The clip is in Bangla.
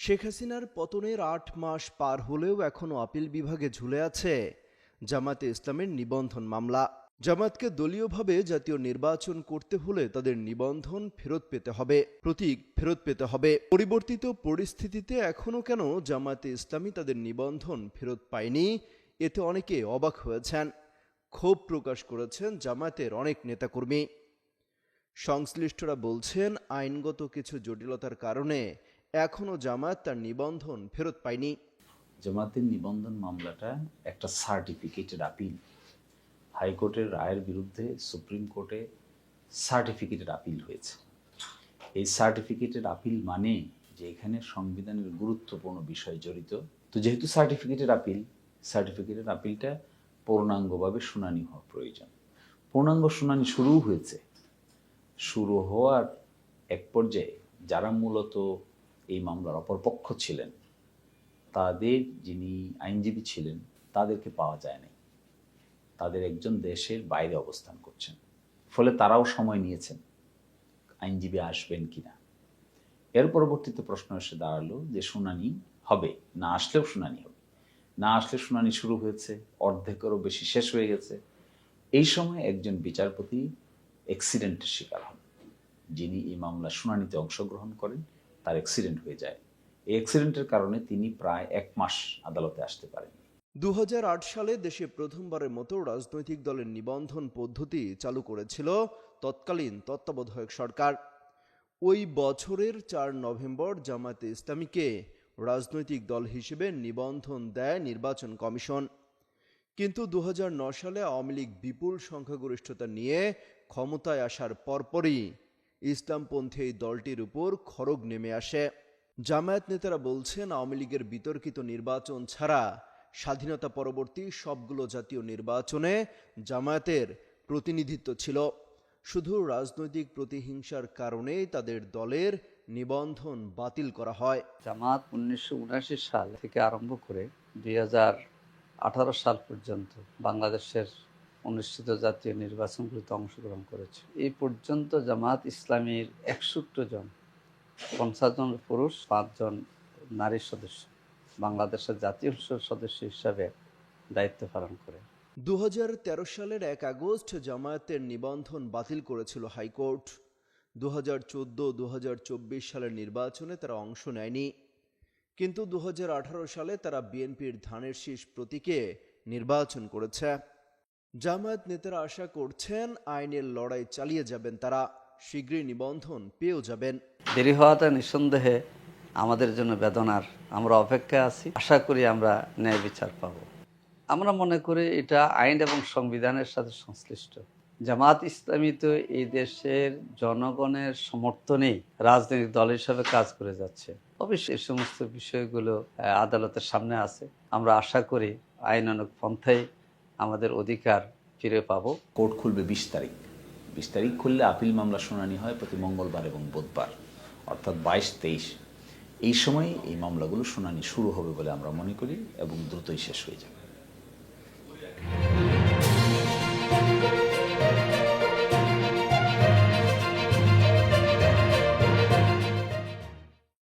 শেখ হাসিনার পতনের আট মাস পার হলেও এখনও আপিল বিভাগে ঝুলে আছে জামাতে ইসলামের নিবন্ধন মামলা। জামাতকে দলীয়ভাবে জাতীয় নির্বাচন করতে হলে তাদের নিবন্ধন ফেরত পেতে হবে, প্রতীক ফেরত পেতে হবে। পরিবর্তিত পরিস্থিতিতে এখনও কেন জামাতে ইসলামী তাদের নিবন্ধন ফেরত পায়নি, এতে অনেকে অবাক হয়েছেন। ক্ষোভ প্রকাশ করেছেন জামাতের অনেক নেতাকর্মী। সংশ্লিষ্টরা বলছেন, আইনগত কিছু জটিলতার কারণে এখনও জামাত তার নিবন্ধন ফেরত পায়নি। জামাতের নিবন্ধন মামলাটা একটা সার্টিফিকেটেড আপিল। হাইকোর্টের রায়ের বিরুদ্ধে সুপ্রিম কোর্টে সার্টিফিকেটেড আপিল হয়েছে। এই সার্টিফিকেটেড আপিল মানে যে এখানে সংবিধানের গুরুত্বপূর্ণ বিষয় জড়িত। তো যেহেতু সার্টিফিকেটেড আপিল সার্টিফিকেটেড আপিলটা পূর্ণাঙ্গভাবে শুনানি হওয়া প্রয়োজন। পূর্ণাঙ্গ শুনানি শুরুও হয়েছে। শুরু হওয়ার এক পর্যায়ে যারা মূলত এই মামলার অপরপক্ষ ছিলেন। তাদের যিনি আইনজীবী ছিলেন, তাদেরকে পাওয়া যায় নাই। তাদের একজন দেশের বাইরে অবস্থান করছেন। ফলে তারাও সময় নিয়েছেন, আইনজীবী আসবেন কিনা। এর পরবর্তীতে প্রশ্ন এসে দাঁড়াল যে শুনানি হবে, না আসলেও শুনানি হবে। না আসলে শুনানি শুরু হয়েছে, অর্ধেকেরও বেশি শেষ হয়ে গেছে। এই সময় একজন বিচারপতি অ্যাক্সিডেন্টের শিকার হন, যিনি এই মামলা শুনানিতে অংশগ্রহণ করেন। তার অ্যাক্সিডেন্ট হয়ে যায়। এই অ্যাক্সিডেন্টের কারণে তিনি প্রায় এক মাস আদালতে আসতে পারেন দুহাজার আট সালে দেশে প্রথমবারের মতো রাজনৈতিক দলের নিবন্ধন পদ্ধতি চালু করেছিল তৎকালীন তত্ত্বাবধায়ক সরকার। ওই বছরের চার নভেম্বর জামায়াতে ইসলামীকে রাজনৈতিক দল হিসেবে নিবন্ধন দেয় নির্বাচন কমিশন। কিন্তু দু সালে আওয়ামী লীগ বিপুল সংখ্যাগরিষ্ঠতা নিয়ে ক্ষমতায় আসার পরপরই ইসলামপন্থী এই দলটির উপর খড়গ নেমে আসে। জামায়াত নেতারা বলছেন, আওয়ামী লীগের বিতর্কিত নির্বাচন ছাড়া স্বাধীনতা পরবর্তী সবগুলো জাতীয় নির্বাচনে জামায়াতের প্রতিনিধিত্ব ছিল। শুধু রাজনৈতিক প্রতিহিংসার কারণেই তাদের দলের নিবন্ধন বাতিল করা হয়। জামাত উনিশশো উনাশি সাল থেকে আরম্ভ করে দুই সাল পর্যন্ত বাংলাদেশের অনুষ্ঠিত জাতীয় নির্বাচনগুলিতে অংশগ্রহণ করেছে। এই পর্যন্ত জামাত ইসলামীর একষট্টি জন, পঞ্চাশ জন পুরুষ পাঁচজন নারী সদস্য, বাংলাদেশের জাতীয় সদস্য হিসাবে দায়িত্ব পালন করে। দু হাজার তেরো সালের এক আগস্ট জামায়াতের নিবন্ধন বাতিল করেছিল হাইকোর্ট। দু হাজার চোদ্দ দু সালের নির্বাচনে তারা অংশ নেয়নি। কিন্তু দু হাজার আঠারো সালে তারা বিএনপির ধানের শীষ প্রতীকে নির্বাচন করেছে। জামায়াত নেতারা আশা করছেন আইনের লড়াই চালিয়ে যাবেন, তারা শীঘ্রই নিবন্ধন পেয়েও যাবেন। দেরি হওয়াটা নিঃসন্দেহে আমাদের জন্য বেদনার আমরা অপেক্ষায় আছি। আশা করি আমরা ন্যায় বিচার পাব। আমরা মনে করি এটা আইন এবং সংবিধানের সাথে সংশ্লিষ্ট। জামাত ইসলামী তো এই দেশের জনগণের সমর্থনেই রাজনৈতিক দল হিসাবে কাজ করে যাচ্ছে। অবশ্যই এই সমস্ত বিষয়গুলো আদালতের সামনে আছে। আমরা আশা করি আইন আইনানুক পন্থায় আমাদের অধিকার ফিরে পাব। কোর্ট খুলবে বিশ তারিখ। বিশ তারিখ খুললে আপিল মামলা শুনানি হয় প্রতি মঙ্গলবার এবং বুধবার, অর্থাৎ বাইশ তেইশ। এই সময় এই মামলাগুলো শুনানি শুরু হবে বলে আমরা মনে করি এবং দ্রুতই শেষ হয়ে যাবে।